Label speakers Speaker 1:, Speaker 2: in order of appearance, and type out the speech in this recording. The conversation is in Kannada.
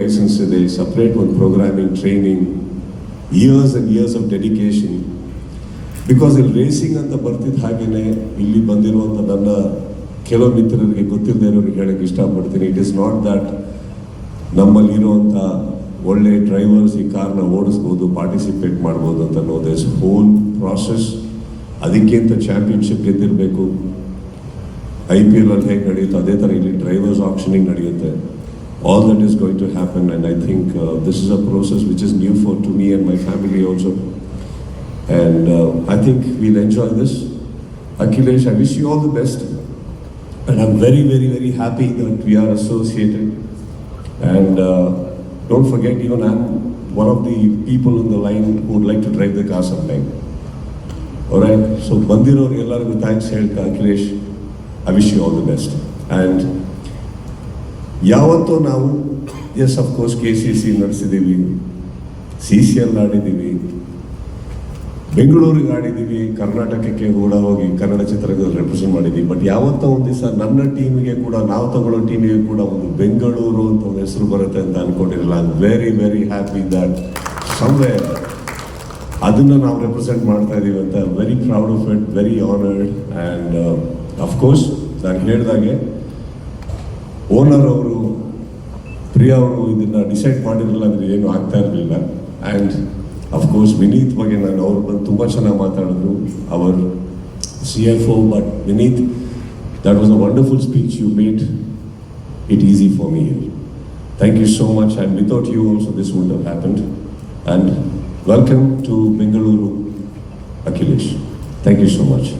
Speaker 1: ಲೈಸೆನ್ಸ್ ಇದೆ ಸಪ್ರೇಟ್ ಒಂದು programming training years and years of dedication because ಇಲ್ಲಿ ರೇಸಿಂಗ್ ಅಂತ ಬರ್ತಿದ್ದ ಹಾಗೇನೆ ಇಲ್ಲಿ ಬಂದಿರುವಂಥ ನನ್ನ ಕೆಲವು ಮಿತ್ರರಿಗೆ ಗೊತ್ತಿಲ್ಲದೆ ಇರೋರಿಗೆ ಹೇಳಕ್ಕೆ ಇಷ್ಟಪಡ್ತೀನಿ. ಇಟ್ ಇಸ್ ನಾಟ್ ದಟ್ ನಮ್ಮಲ್ಲಿ ಇರುವಂಥ ಒಳ್ಳೆ ಡ್ರೈವರ್ಸ್ ಈ ಕಾರ್ನ ಓಡಿಸ್ಬೋದು ಪಾರ್ಟಿಸಿಪೇಟ್ ಮಾಡ್ಬೋದು ಅಂತ ನೋ ದಿಸ್ ಹೋಲ್ ಪ್ರಾಸೆಸ್ ಅದಕ್ಕೆ ಚಾಂಪಿಯನ್ಶಿಪ್ ಗೆದ್ದಿರಬೇಕು. ಐ ಪಿ ಎಲ್ ಅಲ್ಲಿ ಹೇಗೆ ನಡೆಯುತ್ತೆ ಅದೇ ಥರ ಇಲ್ಲಿ ಡ್ರೈವರ್ಸ್ ಆಪ್ಷನಿಂಗ್ ನಡೆಯುತ್ತೆ. All that is going to happen and I think this is a process which is new for to me and my family also and I think will enjoy this Akhilesh I wish you all the best and I'm very, very, very happy that we are associated. And uh, don't forget, even I'm one of the people in the line who would like to drive the car sometime. All right. So, ಬಂದಿರೋರು ಎಲ್ಲರಿಗೂ ಥ್ಯಾಂಕ್ಸ್ ಹೇಳ್ತಾ Akhilesh I wish you all the best and ಯಾವತ್ತೂ ನಾವು yes of course K C C ನಡೆಸಿದ್ದೀವಿ, C C L ಆಡಿದ್ದೀವಿ, ಬೆಂಗಳೂರಿಗೆ ಆಡಿದ್ದೀವಿ, ಕರ್ನಾಟಕಕ್ಕೆ ಕೂಡ ಹೋಗಿ ಕನ್ನಡ ಚಿತ್ರದಲ್ಲಿ ರೆಪ್ರೆಸೆಂಟ್ ಮಾಡಿದ್ದೀವಿ. ಬಟ್ ಯಾವತ್ತೋ ಒಂದು ದಿವಸ ನನ್ನ ಟೀಮಿಗೆ ಕೂಡ, ನಾವು ತಗೊಳ್ಳೋ ಟೀಮಿಗೆ ಕೂಡ ಒಂದು ಬೆಂಗಳೂರು ಅಂತ ಒಂದು ಹೆಸರು ಬರುತ್ತೆ ಅಂತ ಅನ್ಕೊಂಡಿರಲ್ಲ. I very very happy that someway ಅದನ್ನು ನಾವು ರೆಪ್ರೆಸೆಂಟ್ ಮಾಡ್ತಾ ಇದ್ದೀವಿ ಅಂತ. Very proud of it very honoured and of course ನಾನು ಹೇಳಿದಾಗೆ ಓನರ್ ಅವರು, ಪ್ರಿಯಾ ಅವರು ಇದನ್ನ ಡಿಸೈಡ್ ಮಾಡಿರಲಿಲ್ಲ ಅಂದ್ರೆ ಏನು ಆಗ್ತಾ ಇರಲಿಲ್ಲ. ಆ್ಯಂಡ್ ಅಫ್ಕೋರ್ಸ್ ವಿನೀತ್ ಬಗ್ಗೆ ನಾನು, ಅವ್ರು ಬಂದು ತುಂಬ ಚೆನ್ನಾಗಿ ಮಾತಾಡಿದ್ರು. Our C F O but Vineeth that was a wonderful speech you made it easy for me thank you so much and without you also this would have happened and welcome to Bengaluru Akhilesh thank you so much